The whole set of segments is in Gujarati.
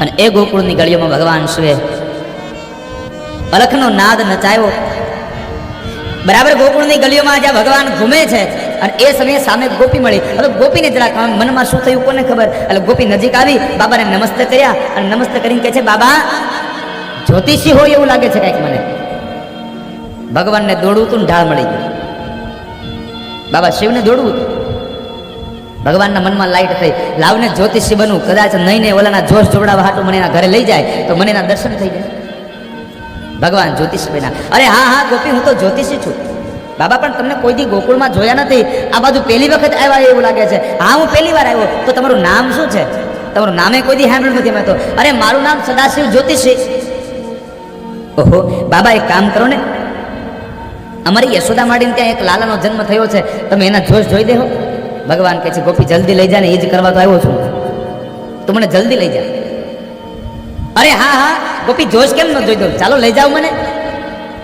અને એ ગોકુળની ગળીઓમાં ભગવાન શિવે અલખનો નાદ નચાયો. બરાબર ગોકુળની ગલીઓમાં જ્યાં ભગવાન ઘૂમે છે અને એ સમયે સામે ગોપી મળી. હવે ગોપીને જરાક મનમાં શું થયું કોને ખબર? એટલે ગોપી નજીક આવી, બાબાને નમસ્તે કર્યા અને નમસ્તે કરીને કહે છે, બાબા, જ્યોતિષી હોય એવું લાગે છે કંઈક મને. ભગવાનને દોડવું હતું ને ઢાળ મળી ગયું બાબા શિવને દોડવું હતું ભગવાનના મનમાં લાઈટ થઈ. લાવને જ્યોતિષી બનવું. કદાચ નહીં ને ઓલાના જોશ જોડાવા હાટું મને એના ઘરે લઈ જાય, તો મને એના દર્શન થઈ જાય. ભગવાન જ્યોતિષ બન્યા. અરે હા હા, ગોપી, હું તો જ્યોતિષી છું. બાબા, પણ તમને કોઈ દી ગોકુળમાં જોયા નથી? આ બાજુ પહેલી વખત આવ્યા એવું લાગે છે. હા, હું પહેલી વાર આવ્યો. તો તમારું નામ શું છે? તમારું નામે કોઈ દી હેન્ડલ નથી મેં તો. અરે, મારું નામ સદાશિવ જ્યોતિષી. ઓહો, બાબા, એક કામ કરો ને. અમારી યશોદા માડીને ત્યાં એક લાલાનો જન્મ થયો છે. તમે એના જોશ જોઈ દેહો. ભગવાન કહે છે, ગોપી, જલ્દી લઈ જા ને એ જ કરવા તો આવ્યો છું. તું મને જલ્દી લઈ જા. અરે હા હા, ગોપી, જોશ કેમ ન જોઈ દઉં? ચાલો લઈ જાઓ મને.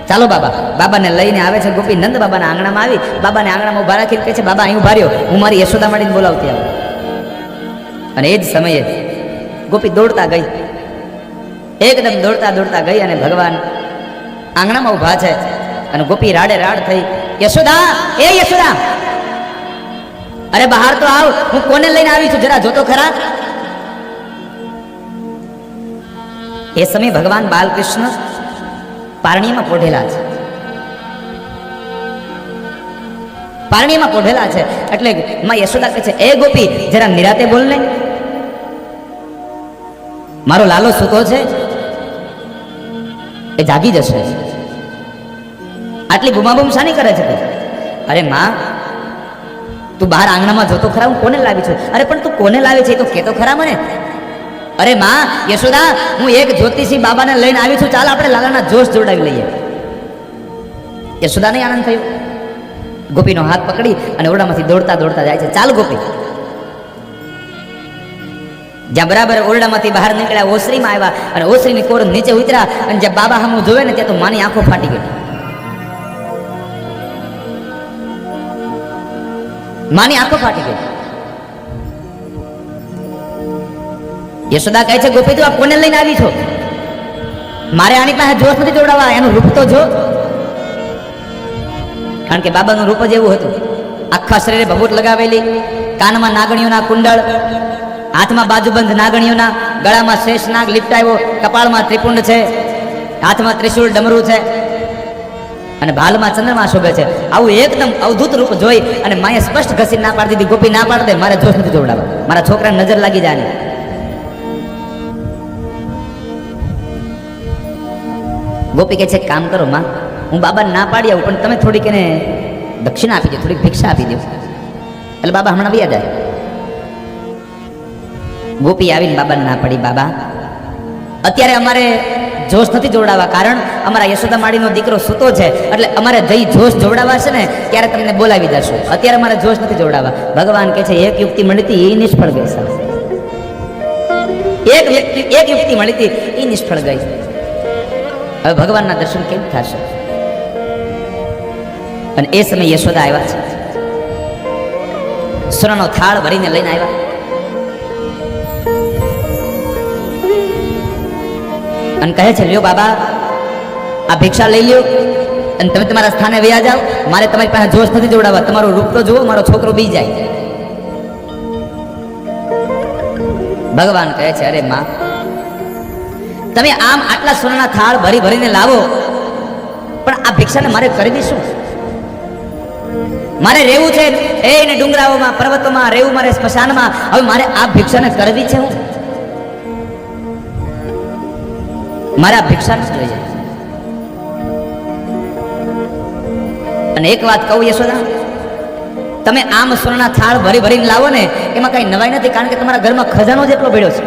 ચાલો બાબા. બાબાને લઈને આવે છે ગોપી, નંદ બાબાના આંગણામાં આવી. બાબાને આંગણામાં ઊભા રાખીને કહે છે, બાબા, અહીં ઊભા રહ્યો. હું મારી યશોદા માડીને બોલાવતી આવું. અને એ જ સમયે ગોપી દોડતા ગઈ. એકદમ દોડતા દોડતા ગઈ અને ભગવાન આંગણામાં ઊભા છે. અને ગોપી રાડે રાડ થઈ, યશોદા, એ યશોદા અરે બહાર તો આવ, હું કોને લઈને આવી છું? જરા જોતો ખરા. એ સમય ભગવાન બાલકૃષ્ણ પારણીમાં પોઢેલા છે. પારણીમાં પોઢેલા છે. એટલે માં યશોદા કહે છે, એ ગોપી, જરા નિરાતે બોલ ને. મારો લાલો સૂતો છે. એ જાગી જશે. આટલી બુમાબુમ શાની કરે છે? અરે માં તું બહાર આંગણામાં જોતો ખરા, હું કોને લાવી છું? અરે, પણ તું કોને લાવી છે? તો કહેતો ખરા મને. અરે, માં, યશોદા, હું એક જ્યોતિષી બાબાને લઈને આવી છું. ચાલ, આપણે લાલાના જોશ જોડાવી લઈએ. યશોદાને આનંદ થયો. ગોપીનો હાથ પકડી અને ઓરડામાંથી દોડતા દોડતા જાય છે. ચાલ, ગોપી. જ્યાં બરાબર ઓરડામાંથી બહાર નીકળ્યા, ઓસરીમાં આવ્યા અને ઓસરીની કોર નીચે ઉતર્યા અને જ્યાં બાબા હમું જોવે ને ત્યાં તો માની આંખો ફાટી ગઈ. માની આંખો ફાટી ગઈ. યશોદા કહે છે ગોપી તું આ કોને લઈને આવી છો? મારે આની પાસે જોશ નથી જોડાવા, એનું રૂપ તો જો. કારણ કે બાબાનું રૂપ જ એવું હતું. આખા શરીરે ભભૂત લગાવેલી, કાનમાં નાગણીઓના કુંડળ, હાથમાં બાજુબંધ નાગણીઓના, ગળામાં શેષ નાગ લિપટાયો, કપાળમાં ત્રિપુંડ છે, હાથમાં ત્રિશુળ ડમરું છે. અને ભાલમાં ચંદ્રમા શોભે છે. આવું એકદમ અવધૂત રૂપ જોઈ અને માએ સ્પષ્ટ ઘસી ના પાડી દીધી, ગોપી ના પાડી દે, મારે જોશ નથી જોડાવા મારા છોકરાને નજર લાગી જાય ગોપી કહે છે કામ કરો માં, હું બાબા ના પાડી આવું, પણ તમે થોડીક એને દક્ષિણા આપી દો, થોડીક ભિક્ષા આપી દો. એટલે બાબા હમણાં વ્યા જાય. ગોપી આવીને બાબાને ના પડી, બાબા, અત્યારે અમારે જોશ નથી જોડાવા. કારણ અમારા યશોદા માડીનો દીકરો સૂતો છે, એટલે અમારે જઈ જોશ જોડાવા છે ને, ત્યારે તમને બોલાવી દશું અત્યારે અમારે જોશ નથી જોડાવા. ભગવાન કહે છે, એક યુક્તિ મળી એ નિષ્ફળ ગઈ સાહેબ એક વ્યક્તિ એક યુક્તિ મળી એ નિષ્ફળ ગઈ. હવે ભગવાનના દર્શન કેમ થશે? અને એ સમયે યશોદા આવ્યા છે. સોનાનો થાળ ભરીને લઈને આવ્યા. અને કહે છે, લ્યો બાબા, આ ભિક્ષા લઈ લ્યો અને તમે તમારા સ્થાને વયા જાઓ. મારે તમારી પાસે જોશ નથી જોડાવા. તમારો રૂપ તો જુઓ, મારો છોકરો બી જાય. ભગવાન કહે છે, અરે માં, તમે આમ આટલા સોનાના થાળ ભરી ભરીને લાવો, પણ આ ભિક્ષાને મારે કરવી શું મારે રહેવું છે એ ડુંગરાઓમાં, પર્વતોમાં રહેવું મારે સ્મશાનમાં. હવે મારે આ ભિક્ષાને કરવી છે હું? મારે ભિક્ષા નથી જોઈએ. અને એક વાત કહું, યશોદા, તમે આમ સોનાના થાળ ભરી ભરીને લાવો ને, એમાં કઈ નવાઈ નથી, કારણ કે તમારા ઘરમાં ખજાનો જેટલો ભેડો છે.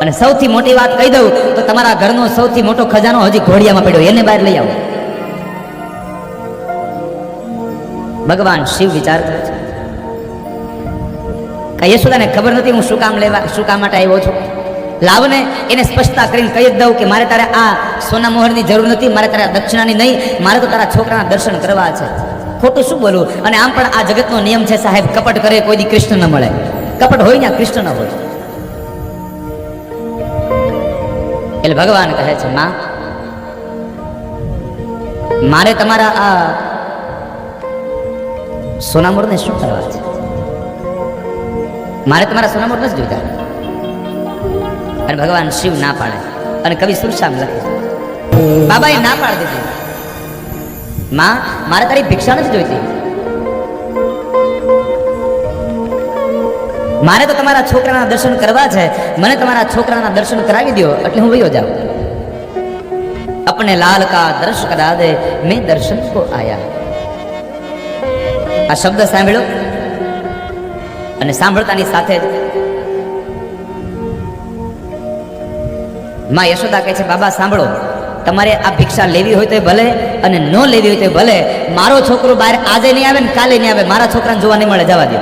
અને સૌથી મોટી વાત કહી દઉં, તો તમારા ઘરનો સૌથી મોટો ખજાનો હજી ઘોડિયામાં પડ્યો, એને બહાર લઈ આવો. ભગવાન શિવ વિચાર કરે છે. યશોદાને ખબર નથી હું શું કામ લેવા, શું કામ માટે આવ્યો છું? લાવ ને એને સ્પષ્ટતા કરીને કહી દઉં કે મારે તારે આ સોના મોહરની જરૂર નથી, મારે તારા દક્ષિણાની નહીં, મારે તો તારા છોકરાના દર્શન કરવા છે. ખોટું શું બોલવું? અને આમ પણ આ જગતનો નિયમ છે, સાહેબ, કપટ કરે કોઈ દી કૃષ્ણ ન મળે. કપટ હોય ને કૃષ્ણ ન હોય. એટલે ભગવાન કહે છે, માં, મારે તમારા આ સોનામોરને શું કરવા છે? મારે તમારા સોનામોર નથી જોઈતા. અને ભગવાન શિવ ના પાડે અને કવિ સુરશામ લખે. બાબાએ ના પાડી દીધી. માં, મારે તારી ભિક્ષા નથી જોઈતી. મારે તો તમારા છોકરાના દર્શન કરવા છે. મને તમારા છોકરાના દર્શન કરાવી દો એટલે હું વયો જાઉં. અપને લાલ કા દર્શ કરા દે, મેં દર્શન કો આયા. આ શબ્દ સાંભળ્યો? અને સાંભળતાની સાથે જ માં યશોદા કહે છે, બાબા, સાંભળો. તમારે આ ભિક્ષા લેવી હોય તો ભલે અને ન લેવી હોય તો ભલે. મારો છોકરો બહાર આજે નહીં આવે ને કાલે નહીં આવે. મારા છોકરાને જોવા નહીં મળે. જવા દે.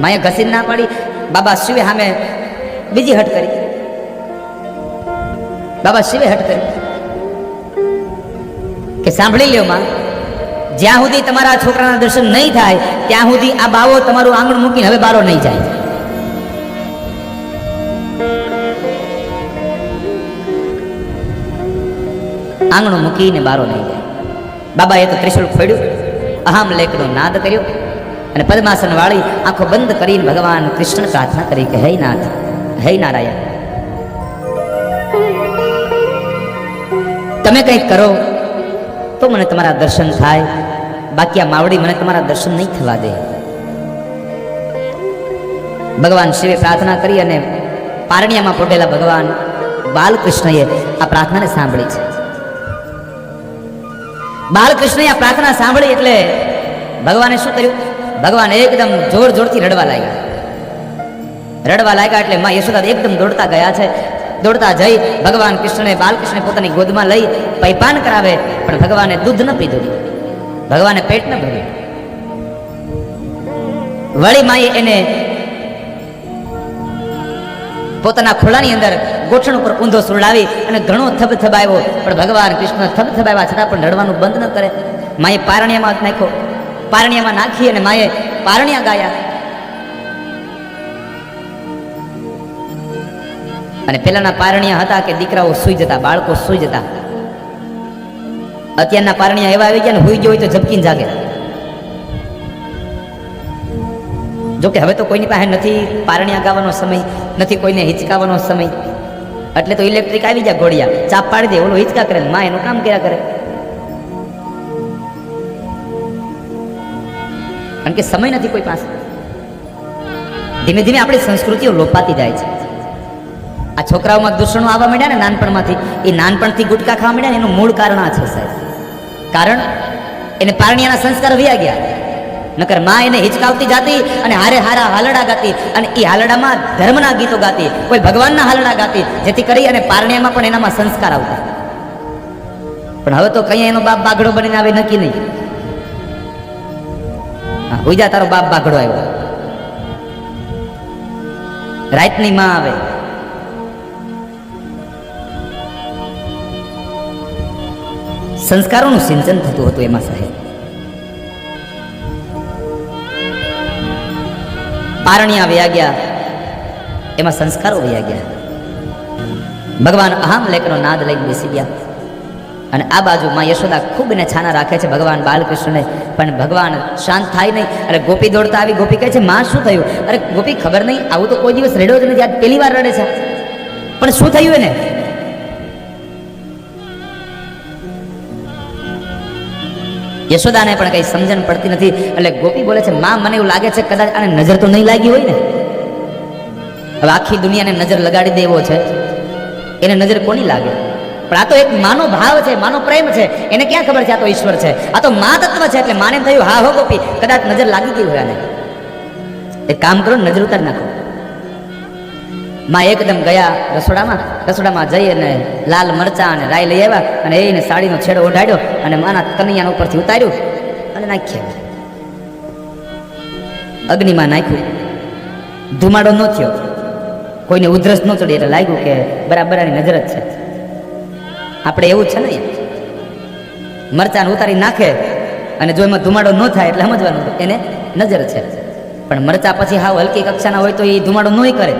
માએ ઘસીને ના પાડી. બાબા, શિવે સામે બીજી હટ કરી. બાબા, શિવે હટ કરી. કે સાંભળી લ્યો માં, જ્યાં સુધી તમારા છોકરાના દર્શન નહીં થાય, ત્યાં સુધી આ બાવો તમારું આંગણ મૂકીને હવે બારો નહીં જાય. આંગણું મૂકીને બારો નહીં જાય બાબાએ તો ત્રિશુળ ફેડ્યું, અહમ લેખનો નાદ કર્યો અને પદ્માસન વાળી આંખો બંધ કરીને ભગવાન કૃષ્ણ પ્રાર્થના કરી કે, હે નાથ, હે નારાયણ, તમે કંઈક કરો તો મને તમારા દર્શન થાય, બાકી આ માવડી મને તમારા દર્શન નહીં થવા દે. ભગવાન શિવે પ્રાર્થના કરી અને પારણિયામાં પોટેલા ભગવાન બાલકૃષ્ણએ આ પ્રાર્થનાને સાંભળી છે. બાલકૃષ્ણએ આ પ્રાર્થના સાંભળી એટલે ભગવાને શું કર્યું? ભગવાન એકદમ જોર જોરથી રડવા લાગ્યા. રડવા લાગ્યા એટલે માં યશોદા એકદમ દોડતા ગયા છે. દોડતા જઈ ભગવાન કૃષ્ણને, બાલકૃષ્ણને પોતાની ગોદમાં લઈ પૈપાન કરાવે, પણ ભગવાને દૂધ ન પીધું. ભગવાને પેટ ન ભર્યું. વળી માએ એને પોતાના ખોળાની અંદર ગોઠણ ઉપર ઊંધો સુરડાવી અને ઘણો થબથબાવ્યો પણ ભગવાન કૃષ્ણ થબથબાવ્યા છતાં પણ રડવાનું બંધ ન કરે. માએ પારણિયામાં નાખ્યો. પારણિયામાં નાખી અને માએ પારણિયા ગાયા. અને પેલાના પારણિયા હતા કે દીકરાઓ સુઈ જતા, બાળકો સુઈ જતા. અત્યારના પારણિયા એવા આવી ગયા ને હોઈ ગયો હોય તો ઝબકીને જાગે. જો કે હવે તો કોઈની પાસે નથી પારણિયા ગાવાનો સમય, નથી કોઈને હિચકાવાનો સમય. એટલે તો ઇલેક્ટ્રિક આવી જાય ઘોડિયા, ચાપ પાડી દે, ઓલો હિચકા કરે માં એનું કામ કર્યા કરે. કારણ કે સમય નથી કોઈ પાસે. ધીમે ધીમે આપણી સંસ્કૃતિઓ લોપાતી જાય છે. આ છોકરાઓમાં દૂષણો આવવા માંડ્યા ને નાનપણમાંથી, એ નાનપણથી ગુટકા ખાવા માંડ્યા ને એનું મૂળ કારણ આ છે સાહેબ. કારણ, એને પારણિયાના સંસ્કાર વ્યા ગયા. નકરમાં એને હિચકાવતી જાતી અને હારે હારા હાલડા ગાતી અને એ હાલડામાં ધર્મના ગીતો ગાતી, કોઈ ભગવાનના હાલડા ગાતી, જેથી કરી અને પારણિયામાં પણ એનામાં સંસ્કાર આવતા. પણ હવે તો કઈ એનો બાપ બાગડો બનીને આવે નક્કી નહીં. ઉજા તારો બાપ બાગડો આવ્યો. રાતની માં આવે. સંસ્કારોનું સિંચન થતું હતું એમાં સાહેબ. પારણિયા વયા ગયા. એમાં સંસ્કારો વયા ગયા. ભગવાન અહમ લેખનો નાદ લઈને બેસી ગયા. અને આ બાજુ માં યશોદા ખૂબ એને છાના રાખે છે ભગવાન બાલકૃષ્ણને. પણ ભગવાન શાંત થાય નહીં. અરે ગોપી દોડતા આવી ગોપી કહે છે, માં શું થયું? અરે ગોપી ખબર નહીં, આવું તો કોઈ દિવસ રડ્યો જ નથી. આજ પહેલી વાર રડે છે. પણ શું થયું એને? યશોદાને પણ કંઈ સમજણ પડતી નથી. એટલે ગોપી બોલે છે, માં, મને એવું લાગે છે કદાચ આને નજર તો નહીં લાગી હોય ને? હવે આખી દુનિયાને નજર લગાડી દેવો છે. એને નજર કોની લાગે? પણ આ તો એક માનો ભાવ છે, માનો પ્રેમ છે. એને ક્યાં ખબર છે આ તો ઈશ્વર છે? આ તો મા તત્વ છે, એટલે માને થયું, હા, હો ગોપી, કદાચ નજર લાગી ગઈ હોય આને. એક કામ કરો, નજર ઉતારી નાખો. માં એકદમ ગયા રસોડામાં. રસોડામાં જઈ અને લાલ મરચા અને રાઈ લઈ આવ્યા અને એને સાડીનો છેડો ઓઢાડ્યો અને માના કનૈયાના ઉપરથી ઉતાર્યું અને નાખ્યા. અગ્નિમાં નાખ્યું. ધુમાડો ન થયો. કોઈને ઉધરસ ન ચડી એટલે લાગ્યું કે બરાબર આની નજર જ છે. આપણે એવું છે ને મરચાને ઉતારી નાખે અને જો એમાં ધુમાડો ન થાય એટલે સમજવાનું એને નજર છે. પણ મરચા પછી હાવ હલકી કક્ષાના હોય તો એ ધુમાડો નહીં કરે.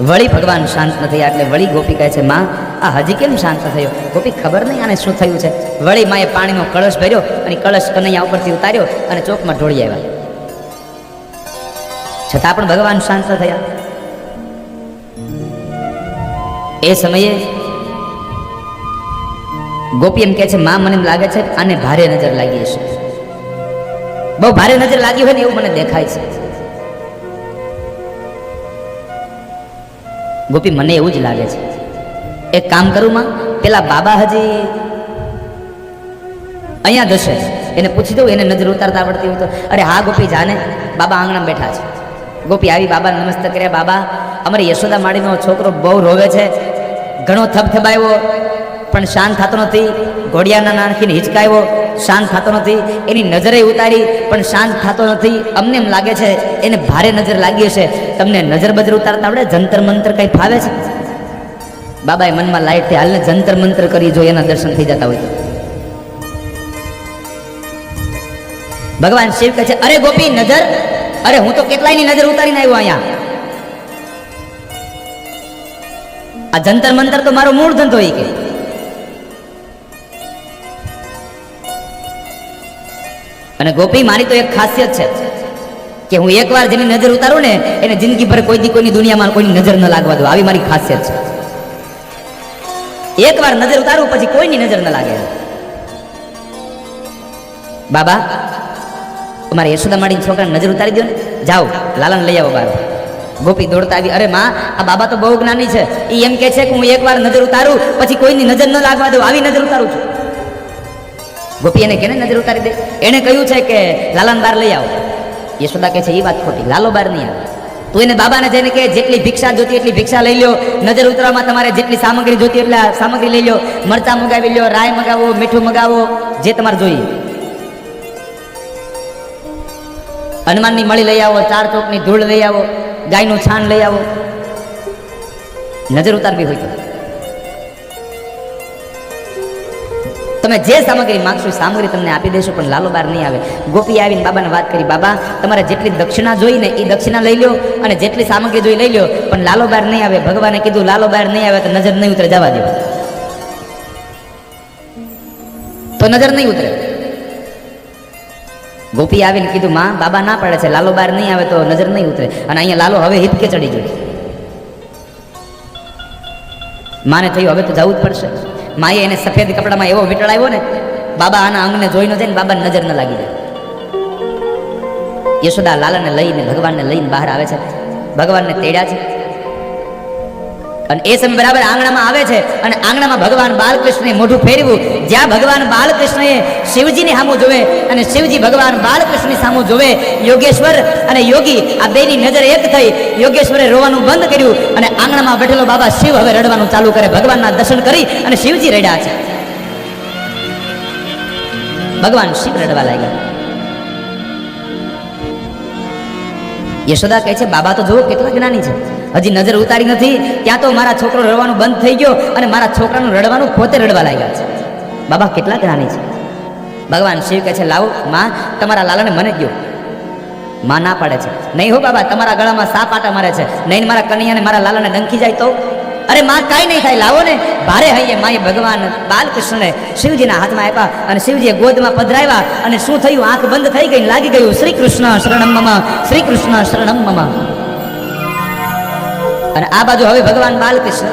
વળી ભગવાન શાંત ન થયા એટલે વળી ગોપી કહે છે, માં, આ હજી કેમ શાંત થયો? ગોપી ખબર નહીં આને શું થયું છે. વળી માએ પાણીનો કળશ ભર્યો અને કળશ કનૈયા ઉપરથી ઉતાર્યો અને ચોકમાં ઢોળી આવ્યા. છતાં પણ ભગવાન શાંત થયા. એ સમયે ગોપી એમ કહે છે, માં, મને એમ લાગે છે આને ભારે નજર લાગી હશે. બહુ ભારે નજર લાગી હોય ને એવું મને દેખાય છે. ગોપી, મને એવું જ લાગે છે. એક કામ કરું માં, પેલા બાબા હજી અહીંયા જશે. એને પૂછી દઉં, એને નજર ઉતારતા આવડતી હોય તો. અરે હા, ગોપી, જાને. બાબા આંગણામાં બેઠા છે. ગોપી આવી બાબા નમસ્તે કર્યા. બાબા, અમારી યશોદા માળીનો છોકરો બહુ રોવે છે. ઘણો થપથપાયો. પણ શાંત થતો નથી. ઘોડિયાના નાખીને હિચકાયો. શાંત થતો નથી. એની નજરે ઉતારી, પણ શાંત થતો નથી. અમને એમ લાગે છે, એને ભારે નજર લાગી હશે. તમને નજર બજર ઉતારતા આવડે? જંતર મંતર કંઈ ફાવે છે? બાબાએ મનમાં લાઈટ થઈ હાલને જંતર મંતર કરી જો એના દર્શન થઈ જતા હોય. ભગવાન શિવ કહે છે, અરે ગોપી, નજર? અરે હું તો કેટલાયની નજર ઉતારીને આવ્યો અહીંયા? આ જંતર મંતર તો મારો મૂળ ધંધો એ કે. અને ગોપી, મારી તો એક ખાસિયત છે કે હું એકવાર જેની નજર ઉતારું ને, એને જિંદગી ભર કોઈ દી કોઈની દુનિયામાં કોઈની નજર ન લાગવા દો આવી મારી ખાસિયત છે. એકવાર નજર ઉતારું, પછી કોઈની નજર ન લાગે. બાબા તમારે યશોદા માડી છોકરાને નજર ઉતારી દો ને. જાઓ, લાલન લઈ આવો બાર. ગોપી દોડતા આવી, અરે માં, આ બાબા તો બહુ જ્ઞાની છે. એ એમ કે છે કે હું એકવાર નજર ઉતારું, પછી કોઈની નજર ન લાગવા દઉં. આવી નજર ઉતારું છું. ગોપી એને કેને નજર ઉતારી દે? એણે કહ્યું છે કે, લાલન બાર લઈ આવો. યશોદા કહે છે એ વાત ખોટી, લાલો બાર નહીં આવે. તું એને બાબાને જઈને કે જેટલી ભિક્ષા જોતી એટલી ભિક્ષા લઈ લ્યો. નજર ઉતરવામાં તમારે જેટલી સામગ્રી જોતી એટલે સામગ્રી લઈ લ્યો. મરચા મગાવી લ્યો રાય મગાવો, મીઠું મગાવો, જે તમારે જોઈએ. હનુમાનની મળી લઈ આવો, ચાર ચોકની ધૂળ લઈ આવો, ગાયનું છાણ લઈ આવો. નજર ઉતારવી હોય તો. તમે જે સામગ્રી માગશો સામગ્રી તમને આપી દેશો, પણ લાલો બાર નહીં આવે. ગોપી આવીને બાબાને વાત કરી, બાબા, તમારે જેટલી દક્ષિણા જોઈને એ દક્ષિણા લઈ લો અને જેટલી સામગ્રી જોઈ લઈ લો પણ લાલો બાર નહીં આવે. ભગવાને કીધું, લાલો બાર નહીં આવે તો નજર નહીં ઉતરે, જવા દેવા તો નજર નહીં ઉતરે. ગોપી આવીને કીધું, માં, બાબા ના પાડે છે, લાલો બાર નહીં આવે તો નજર નહીં ઉતરે. અને અહીંયા લાલો હવે હિપકે ચડી ગયો. માને થયું, હવે તો જવું જ પડશે. માએ એને સફેદ કપડામાં એવો વીંટળાવ્યો ને, બાબા આના અંગને જોઈ ન જાય ને બાબા નજર ન લાગી જાય. યશોદા લાલાને લઈને, ભગવાનને લઈને બહાર આવે છે. ભગવાનને તેડ્યા છે. અને એ સમય બરાબર આંગણામાં આવે છે અને આંગણામાં ભગવાન બાલકૃષ્ણએ મોઢું ફેરવું જ્યાં ભગવાન બાલકૃષ્ણએ શિવજીની સામું જોવે અને શિવજી ભગવાન બાલકૃષ્ણની સામું જોવે, યોગેશ્વર અને યોગી આ બેની નજર એક થઈ. યોગેશ્વરે રોવાનું બંધ કર્યું અને આંગણામાં બેઠેલો બાબા શિવ હવે રડવાનું ચાલુ કરે. ભગવાનના દર્શન કરી અને શિવજી રડ્યા છે. ભગવાન શિવ રડવા લાગ્યા. યશોદા કહે છે, બાબા તો જુઓ, કેટલા જ્ઞાની છે. હજી નજર ઉતારી નથી. ત્યાં તો મારા છોકરો રડવાનું બંધ થઈ ગયો અને મારા છોકરાનું રડવાનું પોતે રડવા લાગ્યા છે. બાબા, કેટલા જ્ઞાની છે. ભગવાન શિવ કહે છે, લાવો, માં, તમારા લાલાને મને ગયો માં ના પાડે છે. નહીં હો બાબા, તમારા ગળામાં સાપ આટા મારે છે. નહીં મારા કનૈયાને મારા લાલાને ડંખી જાય તો? અરે, માં, કાંઈ નહીં થાય, લાવો ને. ભારે હૈયે, માએ ભગવાન બાલકૃષ્ણને શિવજીના હાથમાં આપ્યા અને શિવજીએ ગોદમાં પધરાવ્યા અને શું થયું? આંખ બંધ થઈ ગઈ લાગી ગયું. શ્રી કૃષ્ણ શરણમ મમ શ્રી કૃષ્ણ શરણમ અને આ બાજુ હવે ભગવાન બાલકૃષ્ણ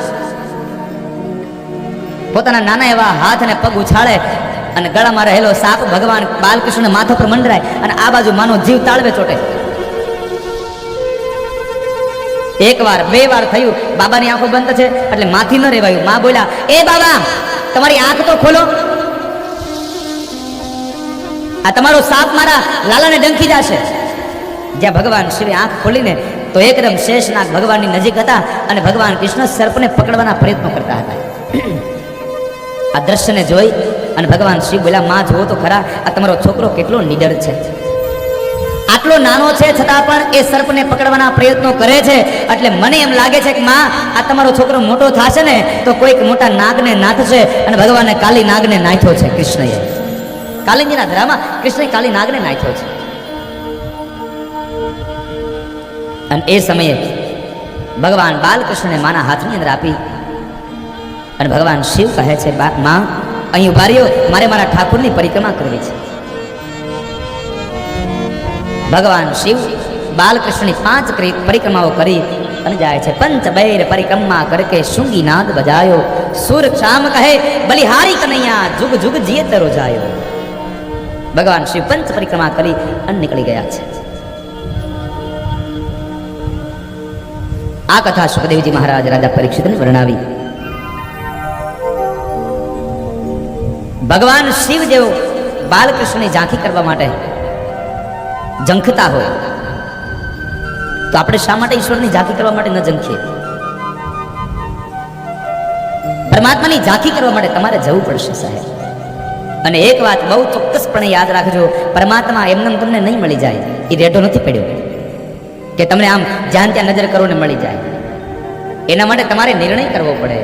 પોતાના નાના એવા હાથ અને પગ ઉછાળે અને ગળામાં રહેલો સાપ ભગવાન બાલકૃષ્ણ માથા પર મંડરાય અને આ બાજુ માનો જીવ તાળવે ચોટે. એક વાર બે વાર થયું, બાબાની આંખો બંધ છે, એટલે માથી ન રેવાયું. માં બોલ્યા, એ બાબા, તમારી આંખ તો ખોલો. આ તમારો સાપ મારા લાલાને ડંખી જશે. જ્યાં ભગવાન શ્રી આંખ ખોલીને તો એકદમ શેષનાગ ભગવાનની નજીક હતા અને ભગવાન કૃષ્ણ સર્પને પકડવાના પ્રયત્નો કરતા હતા. આ દ્રશ્યને જોઈ અને ભગવાન શિવ બોલ્યા, માં, જુઓ તો ખરા, આ તમારો છોકરો કેટલો નિડર છે. આટલો નાનો છે, છતાં પણ એ સર્પને પકડવાના પ્રયત્નો કરે છે. એટલે મને એમ લાગે છે કે, માં, આ તમારો છોકરો મોટો થશે ને, તો કોઈક મોટા નાગને નાથશે. અને ભગવાને કાલી નાગને નાખ્યો છે, કૃષ્ણએ. કાલિંદીના ધરામાં કૃષ્ણે કાલી નાગને નાખ્યો છે. અને એ સમયે ભગવાન બાલકૃષ્ણને માના હાથની અંદર આપી અને ભગવાન શિવ કહે છે માં, અહીં ઊભા રહ્યો. મારે મારા ઠાકુરની પરિક્રમા કરવી છે. ભગવાન શિવ બાલકૃષ્ણની પાંચ ક્રી- પરિક્રમાઓ કરી અને જાય છે પંચ બૈર પરિક્રમા કરકે શૃંગી નાદ બજાયો. સુર શામ કહે, બલિહારી કનૈયા, જુગ જુગ જીએ તરો જાયો. ભગવાન શિવ પંચ પરિક્રમા કરી અને નીકળી ગયા છે. આ કથા સુખદેવજી મહારાજ રાજા પરીક્ષિતને વર્ણવી. ભગવાન શિવ જેવો બાલકૃષ્ણની ઝાંખી કરવા માટે ઝંખતા હોય, તો આપણે શા માટે ઈશ્વરની ઝાંખી કરવા માટે ન ઝંખીએ? પરમાત્માની ઝાંખી કરવા માટે તમારે જવું પડશે, સાહેબ. અને એક વાત બહુ ચોક્કસપણે યાદ રાખજો, પરમાત્મા એમને તમને નહીં મળી જાય, એ રેઢો નથી પડ્યો. કે તમને આમ જ્યાં ત્યાં નજર કરો ને મળી જાય. એના માટે તમારે નિર્ણય કરવો પડે.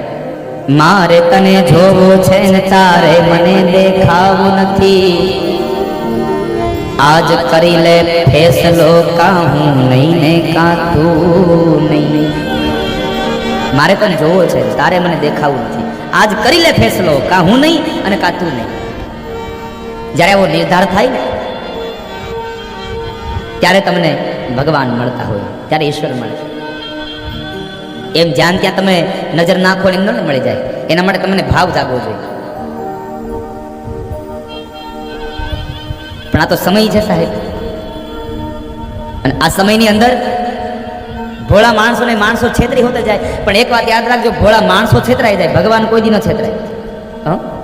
મારે તને જોવું છે ને તારે મને દેખાવું નથી. આજ કરી લે ફેસલો કા હું નહીં ને કા તું નહીં. મારે તને જોવો છે, તારે મને દેખાવું નથી. આજ કરી લે ફેસલો કા હું નહીં અને કા તું નહીં. જ્યારે એવો નિર્ધાર થાય, ત્યારે તમને ભગવાન મળતા હોય, ત્યારે ઈશ્વર મળે. એમ જ્યાં ત્યાં તમે નજર નાખો એમ ન મળી જાય. એના માટે તમને ભાવ જાગવો જોઈએ. પણ આ તો સમય છે સાહેબ. અને આ સમયની અંદર ભોળા માણસો ને માણસો છેતરી હોતા જાય. પણ એક વાત યાદ રાખજો, ભોળા માણસો છેતરાઈ જાય, ભગવાન કોઈ દી ન છેતરાય. હં?